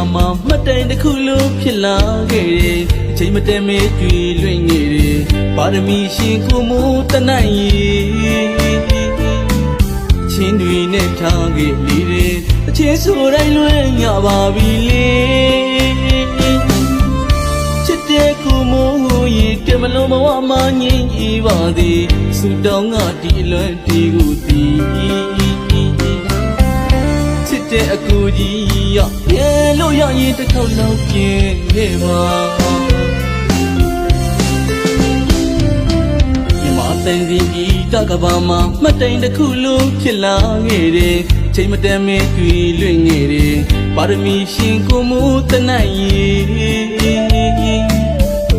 ကဘာမှာမှတ်တိုင်တစ်ခုလိုဖြစ်လာခဲ့တယ်အချိန်မတန်မဲတွေ့လွင့်နေတယ်ပါရမီရှင်ကိုမိုးတနိုင်ရီချင်းတွေနဲ့ထားခဲ့လေတယ်အချင်းဆိုတိုင်းလွင်ရပါပြီလေချစ်တဲ့ကိုမိုးရီကမလုံးဘဝမှာငြိမ်ကြပါသည်စူတောင်းကဒီအလွန်ဒီကိုတီးချ စ်တဲ့အကူကြီးရပြေလို့ရရင်တစ်ခေါက်လောက်ပြင်းခဲ့ပါမြမတန်စီကြီးတကဘာမှာမှတ်တိုင်တစ်ခုလိုဖြစ်လာခဲ့တယ်ချိန်မတန်မဲတွေ့လွင့်ခဲ့တယ်ပါရမီရှင်ကိုမူတနိုင်ရီ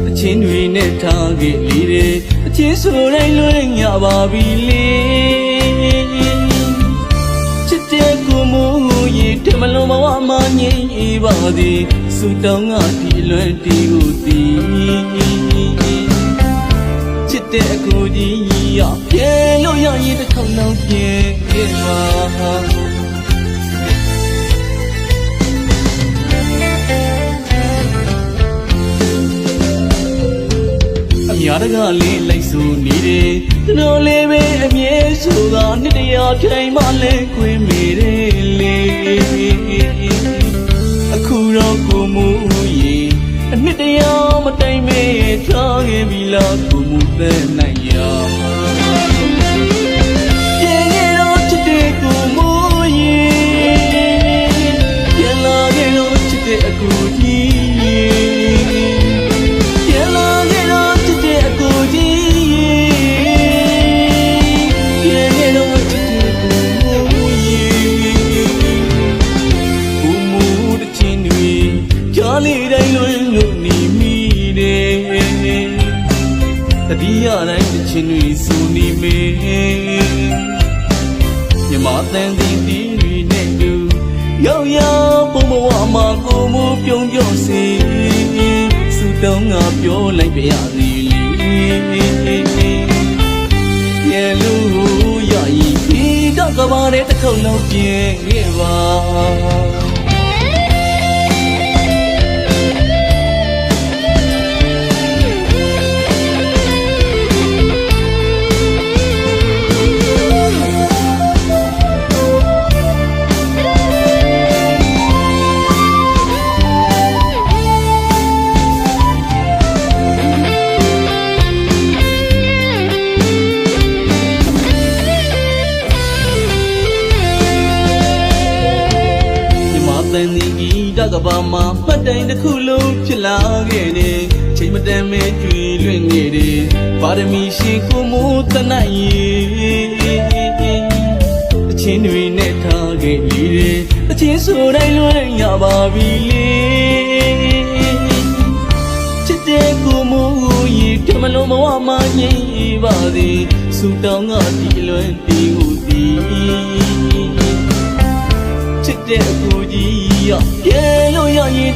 အချင်းတွေနဲ့ထားခဲ့လေတယ်အချင်းဆိုတိုင်းလွင့်ရပါပြီလေ မှာငြိမ်အေးပါသည်စူတောင်းကဒီအလွန်တီကိုတီချစ်တဲ့အကိုကြီးရပြေလို့ရရင်တစ်ခေါက်လောက်ပြေခဲ့ပါအများတကလေးလိုက်ဆိုနေတယ်ကျွန်တော်လေးပဲအမြဲဆိုတာနှစ်တရာထိုင်မှလဲခွင်မိတယ်လေ ထားခဲ့ပြီလားကိုမူတဲ့နိုင်ရပြေခဲ့တော့ချစ်တဲ့ကိုမူရီပြန်လာခဲ့တော့ချစ်တဲ့အကူကြီးပြန်လာခဲ့တော့ချစ်တဲ့အကိုကြီးပြန်ခဲ့တော့ချစ်တဲ့ကိုကြီးကိုမူတချင်းတွေကြားလေးတို မြမတန်တီတီတွေနဲ့တူရောက်ရောက်ပုံဘဝမှာကိုမူပြုံးပြောစီစူတောင်းငါပြောလိုက်ပြရစီလေရေလူရည်ဒီတော့ကဘာတဲ့တစ်ခေါက်လောက်ပြင်းခဲ့ပါ ဘာမှာမှတ်တိုင်တစ်ခုလုံးဖြစ်လာခဲ့တယ်ချိန်မတန်မဲကျွေလွင့်နေတယ်ပါရမီရှိကိုမိုးတနိုင်ရီအချင်းတွေနဲ့ထားခဲ့လေတယ်အချင်းဆိုတိုင်းလွင့်ရပါပြီလေချစ်တဲ့ကိုမိုးရီတမလုံးဘဝမှာငြိမ်ပါသည်စူတောင်းကဒီအလွန်တီကို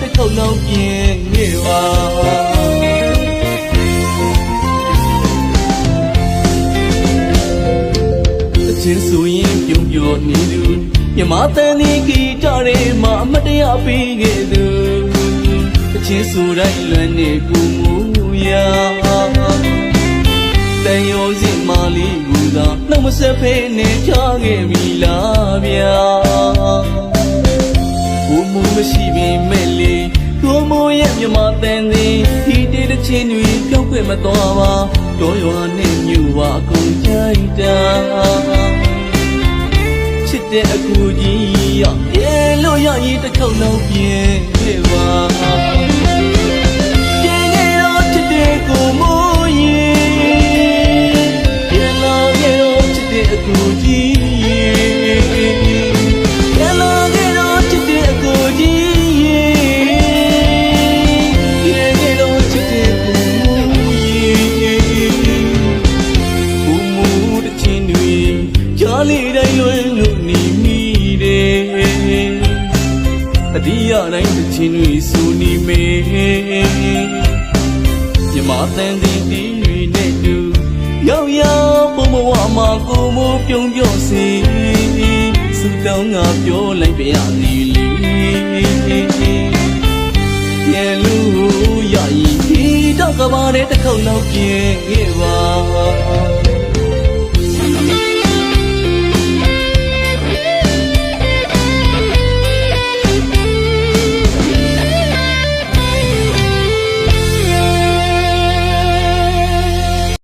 တစ်ခေါက်လောက်ပြင်းနေပါအချင်းဆိုရင်ပြုံးပြောနေသူမြမတန်ဒီဂီတရဲမှာအမတ်တရားပေးခဲ့သူအချင်းဆိုတိုင်းလွမ်းနေကူမူရာတန်ရောစင်မာလီကူသာနှုတ်မဆက်ဖေးနေချခဲ့ပြီလားဗျာကိုမူမရှိပင်မဲ့လေကို မူရဲ့မြမတန်သည်ဒီတေးတစ်ချင်းတွေကြောက်ခွင့်မတော်ပါတော်ရွာနဲ့မြူပါအကုန်ကြိုက်တာချစ်တဲ့အကူကြီးရရေလို့ရရင်တစ်ခေါက်လောက်ပြင်းခဲ့ပါပြ လေးတိုင်းလွင်လို့နေမိတယ်တတိယတိုင်းတချင်းတွေစူနေမေမြမတန်တီတီတွေနဲ့တူရောက်ရောက်ပုံဘဝမှာကိုမိုးပြုံးပြော့စီစူတောင်းငါပြောလိုက်ပြရစီလေပြန်လို့ရည်ဒီတော့ကဘာနဲ့တစ်ခေါက်လောက်ပြင်ခဲ့ပါ